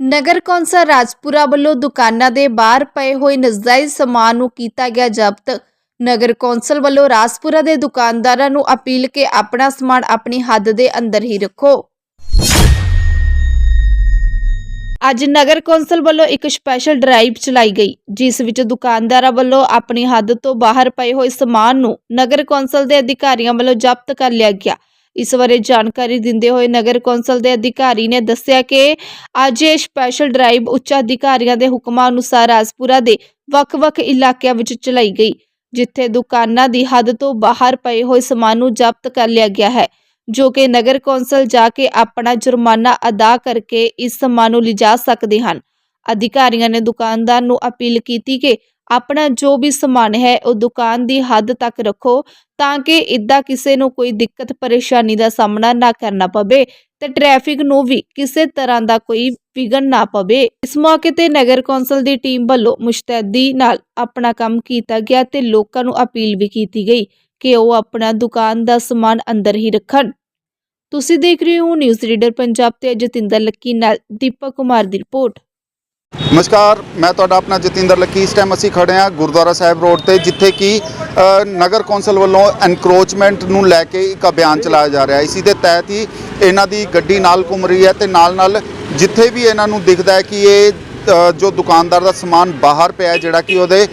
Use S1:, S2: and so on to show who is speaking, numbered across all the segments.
S1: ਨਗਰ council Rajpura ਵੱਲੋਂ ਦੁਕਾਨਾਂ ਦੇ ਬਾਹਰ ਪਏ ਹੋਏ ਨਜਾਇਜ਼ ਸਮਾਨ ਨੂੰ ਕੀਤਾ ਗਿਆ ਜ਼ਬਤ। ਨਗਰ ਕੌਂਸਲ ਵੱਲੋਂ ਰਾਜਪੁਰਾ ਦੇ ਦੁਕਾਨਦਾਰਾਂ ਨੂੰ ਅਪੀਲ ਕਿ ਆਪਣਾ ਸਮਾਨ ਆਪਣੀ ਹੱਦ ਦੇ ਅੰਦਰ ਹੀ ਰੱਖੋ। ਅੱਜ ਨਗਰ ਕੌਂਸਲ ਵੱਲੋਂ ਇੱਕ ਸਪੈਸ਼ਲ ਡਰਾਈਵ ਚਲਾਈ ਗਈ, ਜਿਸ ਵਿੱਚ ਦੁਕਾਨਦਾਰਾਂ ਵੱਲੋਂ ਆਪਣੀ ਹੱਦ ਤੋਂ ਬਾਹਰ ਪਏ ਹੋਏ ਸਮਾਨ ਨੂੰ ਨਗਰ ਕੌਂਸਲ ਦੇ ਅਧਿਕਾਰੀਆਂ ਵੱਲੋਂ ਜ਼ਬਤ ਕਰ ਲਿਆ ਗਿਆ। ਇਸ ਬਾਰੇ ਜਾਣਕਾਰੀ ਦਿੰਦੇ ਹੋਏ ਨਗਰ ਕੌਂਸਲ ਦੇ ਅਧਿਕਾਰੀ ਨੇ ਦੱਸਿਆ ਕਿ ਅੱਜ ਇਹ ਸਪੈਸ਼ਲ ਡਰਾਈਵ ਉੱਚ ਅਧਿਕਾਰੀਆਂ ਦੇ ਹੁਕਮਾਂ ਅਨੁਸਾਰ ਰਾਜਪੁਰਾ ਦੇ ਵੱਖ-ਵੱਖ ਇਲਾਕਿਆਂ ਵਿੱਚ ਚਲਾਈ ਗਈ, ਜਿੱਥੇ ਦੁਕਾਨਾਂ ਦੀ ਹੱਦ ਤੋਂ ਬਾਹਰ ਪਏ ਹੋਏ ਸਮਾਨ ਨੂੰ ਜ਼ਬਤ ਕਰ ਲਿਆ ਗਿਆ ਹੈ, ਜੋ ਕਿ ਨਗਰ ਕੌਂਸਲ ਜਾ ਕੇ ਆਪਣਾ ਜੁਰਮਾਨਾ ਅਦਾ ਕਰਕੇ ਇਸ ਸਮਾਨ ਨੂੰ ਲਿਜਾ ਸਕਦੇ ਹਨ। ਅਧਿਕਾਰੀਆਂ ਨੇ ਦੁਕਾਨਦਾਰ ਨੂੰ ਅਪੀਲ ਕੀਤੀ ਕਿ ਆਪਣਾ ਜੋ ਵੀ ਸਮਾਨ ਹੈ, ਉਹ ਦੁਕਾਨ ਦੀ ਹੱਦ ਤੱਕ ਰੱਖੋ ਤਾਂ ਕਿ ਇਦਾਂ ਕਿਸੇ ਨੂੰ ਕੋਈ ਦਿੱਕਤ, ਪਰੇਸ਼ਾਨੀ ਦਾ ਸਾਹਮਣਾ ਨਾ ਕਰਨਾ ਪਵੇ ਤੇ ਟ੍ਰੈਫਿਕ ਨੂੰ ਵੀ ਕਿਸੇ ਤਰ੍ਹਾਂ ਦਾ ਕੋਈ ਵਿਘਨ ਨਾ ਪਵੇ। ਇਸ ਮੌਕੇ ਤੇ ਨਗਰ ਕੌਂਸਲ ਦੀ ਟੀਮ ਵੱਲੋਂ ਮੁਸ਼ਤੈਦੀ ਨਾਲ ਆਪਣਾ ਕੰਮ ਕੀਤਾ ਗਿਆ ਤੇ ਲੋਕਾਂ ਨੂੰ ਅਪੀਲ ਵੀ ਕੀਤੀ ਗਈ ਕਿ ਉਹ ਆਪਣਾ ਦੁਕਾਨ ਦਾ ਸਮਾਨ ਅੰਦਰ ਹੀ ਰੱਖਣ। ਤੁਸੀਂ ਦੇਖ ਰਹੇ ਹੋ ਨਿਊਜ਼ ਰੀਡਰ ਪੰਜਾਬ ਤੇ ਜਤਿੰਦਰ ਲੱਕੀ ਨਾਲ ਦੀਪਕ ਕੁਮਾਰ ਦੀ ਰਿਪੋਰਟ।
S2: ਨਮਸਕਾਰ, ਮੈਂ ਤੁਹਾਡਾ ਆਪਣਾ ਜਤਿੰਦਰ ਲੱਕੀ। ਇਸ ਟਾਈਮ ਅਸੀਂ ਖੜੇ ਹਾਂ ਗੁਰਦੁਆਰਾ ਸਾਹਿਬ ਰੋਡ ਤੇ, ਜਿੱਥੇ ਕਿ ਨਗਰ ਕੌਂਸਲ ਵੱਲੋਂ ਐਨਕਰੋਚਮੈਂਟ ਨੂੰ ਲੈ ਕੇ ਇੱਕ ਅਭਿਆਨ ਚਲਾਇਆ ਜਾ ਰਿਹਾ। ਹੈ ਇਸੇ ਦੇ ਤਹਿਤ ਹੀ ਇਹਨਾਂ ਦੀ ਗੱਡੀ ਨਾਲ ਘੁੰਮ ਰਹੀ ਹੈ ਤੇ ਨਾਲ ਨਾਲ ਜਿੱਥੇ ਵੀ ਇਹਨਾਂ ਨੂੰ ਦਿਖਦਾ ਹੈ ਕਿ ਇਹ ਜੋ ਦੁਕਾਨਦਾਰ ਦਾ ਸਮਾਨ ਬਾਹਰ ਪਿਆ ਜਿਹੜਾ ਕਿ ਉਹਦੇ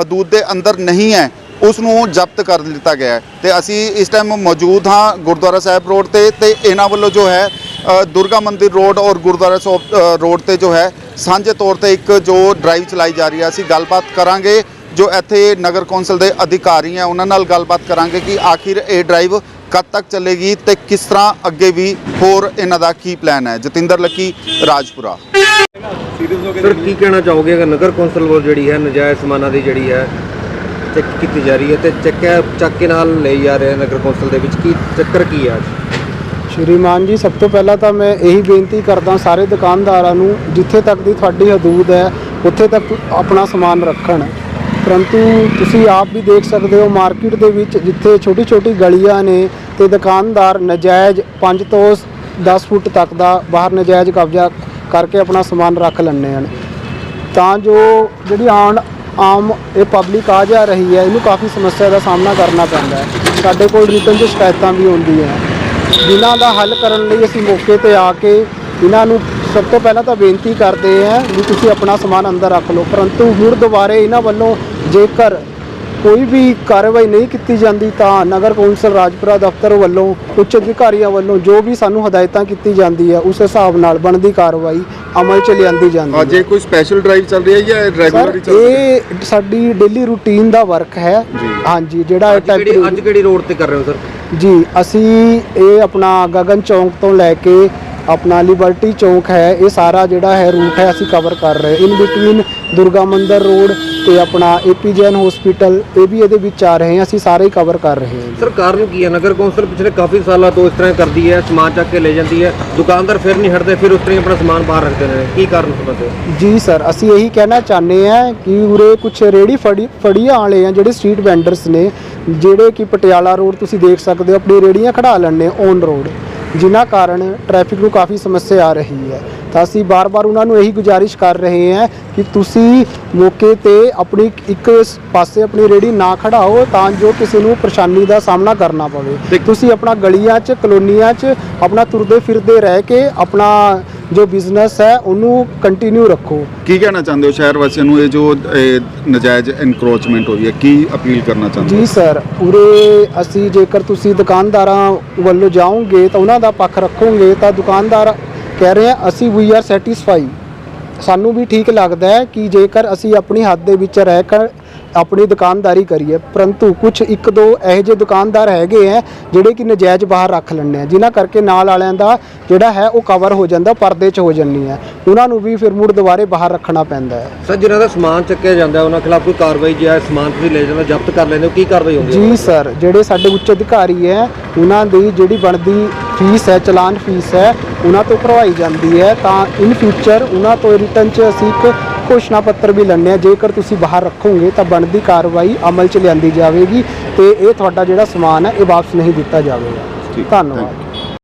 S2: ਹਦੂਦ ਦੇ ਅੰਦਰ ਨਹੀਂ ਹੈ ਉਸ ਨੂੰ ਜ਼ਬਤ ਕਰ ਲਿੱਤਾ ਗਿਆ ਹੈ। ਤੇ ਅਸੀਂ ਇਸ ਟਾਈਮ ਮੌਜੂਦ ਹਾਂ ਗੁਰਦੁਆਰਾ ਸਾਹਿਬ ਰੋਡ ਤੇ ਤੇ ਇਹਨਾਂ ਵੱਲੋਂ ਜੋ ਹੈ ਦੁਰਗਾ ਮੰਦਿਰ ਰੋਡ ਔਰ ਗੁਰਦੁਆਰਾ ਸਾਹਿਬ ਰੋਡ ਤੇ ਜੋ ਹੈ ਸਾਂਝੇ ਤੌਰ ਤੇ ਇੱਕ ਜੋ ਡਰਾਈਵ ਚਲਾਈ ਜਾ ਰਹੀ ਹੈ ਅਸੀਂ ਗੱਲਬਾਤ ਕਰਾਂਗੇ ਜੋ ਇੱਥੇ ਨਗਰ ਕੌਂਸਲ ਦੇ ਅਧਿਕਾਰੀ ਹੈ ਉਹਨਾਂ ਨਾਲ ਗੱਲਬਾਤ ਕਰਾਂਗੇ ਕਿ ਆਖਿਰ ਇਹ ਡਰਾਈਵ ਕਦ ਤੱਕ ਚੱਲੇਗੀ ਤੇ ਕਿਸ ਤਰ੍ਹਾਂ ਅੱਗੇ ਵੀ ਹੋਰ ਇਹਨਾਂ ਦਾ ਕੀ ਪਲਾਨ ਹੈ। ਜਤਿੰਦਰ ਲੱਕੀ ਰਾਜਪੁਰਾ।
S3: ਸਰ ਕੀ ਕਹਿਣਾ ਚਾਹੋਗੇ? ਅਗਰ ਨਗਰ ਕੌਂਸਲ ਵੱਲ ਜਿਹੜੀ ਹੈ ਨਜਾਇਜ਼ ਸਮਾਨਾਂ ਦੀ ਜਿਹੜੀ ਹੈ ਚੈੱਕ ਕੀਤੀ ਜਾ ਰਹੀ ਹੈ ਤੇ ਚੱਕਿਆ ਚੱਕ ਕੇ ਨਾਲ ਲਈ ਜਾ ਰਹੇ ਨਗਰ ਕੌਂਸਲ ਦੇ ਵਿੱਚ ਕੀ ਚੱਕਰ ਕੀ ਹੈ ਅੱਜ?
S4: ਸ਼੍ਰੀਮਾਨ ਜੀ, ਸਭ ਤੋਂ ਪਹਿਲਾਂ ਤਾਂ ਮੈਂ ਇਹੀ ਬੇਨਤੀ ਕਰਦਾ ਸਾਰੇ ਦੁਕਾਨਦਾਰਾਂ ਨੂੰ, ਜਿੱਥੇ ਤੱਕ ਦੀ ਤੁਹਾਡੀ ਹਦੂਦ ਹੈ, ਉੱਥੇ ਤੱਕ ਆਪਣਾ ਸਮਾਨ ਰੱਖਣ। ਪਰੰਤੂ ਤੁਸੀਂ ਆਪ ਵੀ ਦੇਖ ਸਕਦੇ ਹੋ, ਮਾਰਕੀਟ ਦੇ ਵਿੱਚ ਜਿੱਥੇ ਛੋਟੀ ਛੋਟੀ ਗਲੀਆਂ ਨੇ ਤੇ ਦੁਕਾਨਦਾਰ ਨਜਾਇਜ਼ 5 ਤੋਂ 10 ਫੁੱਟ ਤੱਕ ਦਾ ਬਾਹਰ ਨਜਾਇਜ਼ ਕਬਜ਼ਾ ਕਰਕੇ ਆਪਣਾ ਸਮਾਨ ਰੱਖ ਲੈਂਦੇ ਹਨ। ਤਾਂ ਜੋ ਜਿਹੜੀ ਆਣ ਆਮ ਇਹ ਪਬਲਿਕ ਆ ਜਾ ਰਹੀ ਹੈ, ਇਹਨੂੰ ਕਾਫੀ ਸਮੱਸਿਆ ਦਾ ਸਾਹਮਣਾ ਕਰਨਾ ਪੈਂਦਾ ਹੈ। ਸਾਡੇ ਕੋਲ ਰਿਟਨ 'ਚ ਸ਼ਿਕਾਇਤਾਂ ਵੀ ਆਉਂਦੀਆਂ ਜਿਨ੍ਹਾਂ ਦਾ ਹੱਲ ਕਰਨ ਲਈ ਅਸੀਂ ਮੌਕੇ ਤੇ ਆ ਕੇ ਇਹਨਾਂ ਨੂੰ ਸਭ ਤੋਂ ਪਹਿਲਾਂ ਤਾਂ ਬੇਨਤੀ ਕਰਦੇ ਹਾਂ ਵੀ ਤੁਸੀਂ ਆਪਣਾ ਸਮਾਨ ਅੰਦਰ ਰੱਖ ਲਓ। ਪਰੰਤੂ ਮੁੜ ਦੁਬਾਰੇ ਇਹਨਾਂ ਵੱਲੋਂ ਜੇਕਰ ਕੋਈ ਵੀ ਕਾਰਵਾਈ ਨਹੀਂ ਕੀਤੀ ਜਾਂਦੀ ਤਾਂ ਨਗਰ ਕੌਂਸਲ ਰਾਜਪੁਰਾ ਦਫ਼ਤਰ ਵੱਲੋਂ ਉੱਚ ਅਧਿਕਾਰੀਆਂ ਵੱਲੋਂ ਜੋ ਵੀ ਸਾਨੂੰ ਹਦਾਇਤਾਂ ਕੀਤੀ ਜਾਂਦੀ ਹੈ ਉਸ ਹਿਸਾਬ ਨਾਲ ਬਣਦੀ ਕਾਰਵਾਈ ਅਮਲ 'ਚ ਲਿਆਂਦੀ ਜਾਂਦੀ ਹੈ।
S2: ਅੱਜ ਇਹ ਕੋਈ ਸਪੈਸ਼ਲ ਡਰਾਈਵ ਚੱਲ ਰਹੀ ਹੈ ਜਾਂ ਰੈਗੂਲਰ ਚੱਲ ਰਹੀ ਹੈ?
S4: ਇਹ ਸਾਡੀ ਡੇਲੀ ਰੂਟੀਨ ਦਾ ਵਰਕ ਹੈ। ਹਾਂਜੀ ਜਿਹੜਾ ਟੈਂਪਰੇਰੀ
S3: ਅੱਜ ਕਿਹੜੀ ਰੋਡ ਤੇ ਕਰ ਰਹੇ ਹੋ ਸਰ?
S4: ਜੀ ਅਸੀਂ ਇਹ ਆਪਣਾ ਗਗਨ ਚੌਂਕ ਤੋਂ ਲੈ ਕੇ ਆਪਣਾ ਲਿਬਰਟੀ ਚੌਂਕ ਹੈ ਇਹ ਸਾਰਾ ਜਿਹੜਾ ਹੈ ਰੂਟ ਹੈ ਅਸੀਂ ਕਵਰ ਕਰ ਰਹੇ ਇਨ ਬਿਟਵੀਨ ਦੁਰਗਾ ਮੰਦਿਰ ਰੋਡ ਤੇ ਆਪਣਾ ਏਪੀ ਜੈਨ ਹਸਪੀਟਲ ਇਹ ਵੀ ਇਹਦੇ ਵਿੱਚ ਆ ਰਹੇ ਹਾਂ ਅਸੀਂ ਸਾਰੇ ਹੀ ਕਵਰ ਕਰ ਰਹੇ ਹਾਂ
S3: ਸਰ ਕਾਰਨ ਕੀ ਹੈ? ਨਗਰ ਕੌਂਸਲ ਪਿਛਲੇ ਕਾਫੀ ਸਾਲਾਂ ਤੋਂ ਇਸ ਤਰ੍ਹਾਂ ਕਰਦੀ ਹੈ ਸਮਾਨ ਚੱਕ ਕੇ ਲੈ ਜਾਂਦੀ ਹੈ। ਦੁਕਾਨਦਾਰ ਫਿਰ ਨਹੀਂ ਹਟਦੇ ਫਿਰ ਉਸ ਤਰ੍ਹਾਂ ਹੀ ਆਪਣਾ ਸਮਾਨ ਬਾਹਰ ਰੱਖਦੇ ਨੇ। ਕੀ ਕਾਰਨ ਸਮਝਦੇ ਹੋ
S4: ਜੀ ਸਰ ਅਸੀਂ ਇਹੀ ਕਹਿਣਾ ਚਾਹੁੰਦੇ ਹਾਂ ਕਿ ਉਰੇ ਕੁਝ ਰੇੜੀ ਫੜੀ ਫੜੀਆਂ ਵਾਲੇ ਆ ਜਿਹੜੇ ਸਟਰੀਟ ਵੈਂਡਰਸ ਨੇ ਜਿਹੜੇ ਕਿ ਪਟਿਆਲਾ ਰੋਡ ਤੁਸੀਂ ਦੇਖ ਸਕਦੇ ਹੋ ਆਪਣੀ ਰੇੜੀਆਂ ਖੜਾ ਲੈਣੇ ਔਨ ਰੋਡ ਜਿਨ੍ਹਾਂ ਕਾਰਨ ਟ੍ਰੈਫਿਕ ਨੂੰ ਕਾਫੀ ਸਮੱਸਿਆ ਆ ਰਹੀ ਹੈ। ਤਾਂ ਅਸੀਂ ਬਾਰ-ਬਾਰ ਉਹਨਾਂ ਨੂੰ ਇਹੀ ਗੁਜ਼ਾਰਿਸ਼ ਕਰ ਰਹੇ ਹਾਂ ਕਿ ਤੁਸੀਂ ਮੌਕੇ ਤੇ ਆਪਣੀ ਇੱਕ ਪਾਸੇ ਆਪਣੀ ਰੇੜੀ ਨਾ ਖੜਾਓ ਤਾਂ ਜੋ ਕਿਸੇ ਨੂੰ ਪਰੇਸ਼ਾਨੀ ਦਾ ਸਾਹਮਣਾ ਕਰਨਾ ਪਵੇ। ਤੁਸੀਂ ਆਪਣਾ ਗਲੀਆਂ 'ਚ ਕਲੋਨੀਆਂ 'ਚ ਆਪਣਾ ਤੁਰਦੇ ਫਿਰਦੇ ਰਹਿ ਕੇ ਆਪਣਾ ਜੋ ਬਿਜ਼ਨਸ ਹੈ ਉਹਨੂੰ ਕੰਟੀਨਿਊ ਰੱਖੋ।
S2: ਕੀ ਕਹਿਣਾ ਚਾਹੁੰਦੇ ਹੋ ਸ਼ਹਿਰ ਵਾਸੀਆਂ ਨੂੰ? ਇਹ ਜੋ ਇਹ ਨਜਾਇਜ਼ ਐਨਕਰੋਚਮੈਂਟ ਹੋਈ ਹੈ ਕੀ ਅਪੀਲ ਕਰਨਾ ਚਾਹੁੰਦੇ ਹੋ?
S4: ਜੀ ਸਰ ਉਰੇ ਅਸੀਂ ਜੇਕਰ ਤੁਸੀਂ ਦੁਕਾਨਦਾਰਾਂ ਵੱਲੋਂ ਜਾਓਗੇ ਤਾਂ ਉਹਨਾਂ ਦਾ ਪੱਖ ਰੱਖੋਗੇ ਤਾਂ ਦੁਕਾਨਦਾਰ ਕਹਿ ਰਹੇ ਆ ਅਸੀਂ ਵੀ ਆਰ ਸੈਟੀਸਫਾਈ ਸਾਨੂੰ ਵੀ ਠੀਕ ਲੱਗਦਾ ਹੈ ਕਿ ਜੇਕਰ ਅਸੀਂ ਆਪਣੀ ਹੱਦ ਦੇ ਵਿੱਚ ਰਹਿ ਕਰ ਆਪਣੀ ਦੁਕਾਨਦਾਰੀ ਕਰੀਏ ਪਰੰਤੂ ਕੁਝ ਇੱਕ ਦੋ ਇਹੋ ਜਿਹੇ ਦੁਕਾਨਦਾਰ ਹੈਗੇ ਆ ਜਿਹੜੇ ਕਿ ਨਜਾਇਜ਼ ਬਾਹਰ ਰੱਖ ਲੈਂਦੇ ਆ ਜਿਨ੍ਹਾਂ ਕਰਕੇ ਨਾਲ ਵਾਲਿਆਂ ਦਾ ਜਿਹੜਾ ਹੈ ਉਹ ਕਵਰ ਹੋ ਜਾਂਦਾ ਪਰਦੇ 'ਚ ਹੋ ਜਾਂਦੀ ਹੈ ਉਹਨਾਂ ਨੂੰ ਵੀ ਫਿਰ ਮੁੜ ਦੁਬਾਰੇ ਬਾਹਰ ਰੱਖਣਾ ਪੈਂਦਾ ਹੈ
S3: ਸਰ ਜਿਨ੍ਹਾਂ ਦਾ ਸਮਾਨ ਚੱਕਿਆ ਜਾਂਦਾ ਉਹਨਾਂ ਖਿਲਾਫ ਕੋਈ ਕਾਰਵਾਈ ਜੇ ਹੈ ਸਮਾਨ ਤੁਸੀਂ ਲੈ ਜਾਂਦਾ ਜ਼ਬਤ ਕਰ ਲੈਂਦੇ ਹੋ ਕੀ ਕਾਰਵਾਈ ਹੁੰਦੀ ਹੈ
S4: ਜੀ ਸਰ ਜਿਹੜੇ ਸਾਡੇ ਉੱਚ ਅਧਿਕਾਰੀ ਹੈ ਉਹਨਾਂ ਦੀ ਜਿਹੜੀ ਬਣਦੀ ਫੀਸ ਹੈ ਚਲਾਨ ਫੀਸ ਹੈ ਉਹਨਾਂ ਤੋਂ ਭਰਵਾਈ ਜਾਂਦੀ ਹੈ ਤਾਂ ਇਨ ਫਿਊਚਰ ਉਹਨਾਂ ਤੋਂ ਰਿਟਰਨ 'ਚ ਅਸੀਂ ਇੱਕ ਘੋਸ਼ਣਾ ਪੱਤਰ ਵੀ ਲੈਂਦੇ ਹਾਂ ਜੇਕਰ ਤੁਸੀਂ ਬਾਹਰ ਰੱਖੋਗੇ ਤਾਂ ਬਣਦੀ ਕਾਰਵਾਈ ਅਮਲ 'ਚ ਲਿਆਂਦੀ ਜਾਵੇਗੀ ਤੇ ਇਹ ਤੁਹਾਡਾ ਜਿਹੜਾ ਸਮਾਨ ਹੈ ਇਹ ਵਾਪਸ ਨਹੀਂ ਦਿੱਤਾ ਜਾਵੇਗਾ। ਧੰਨਵਾਦ।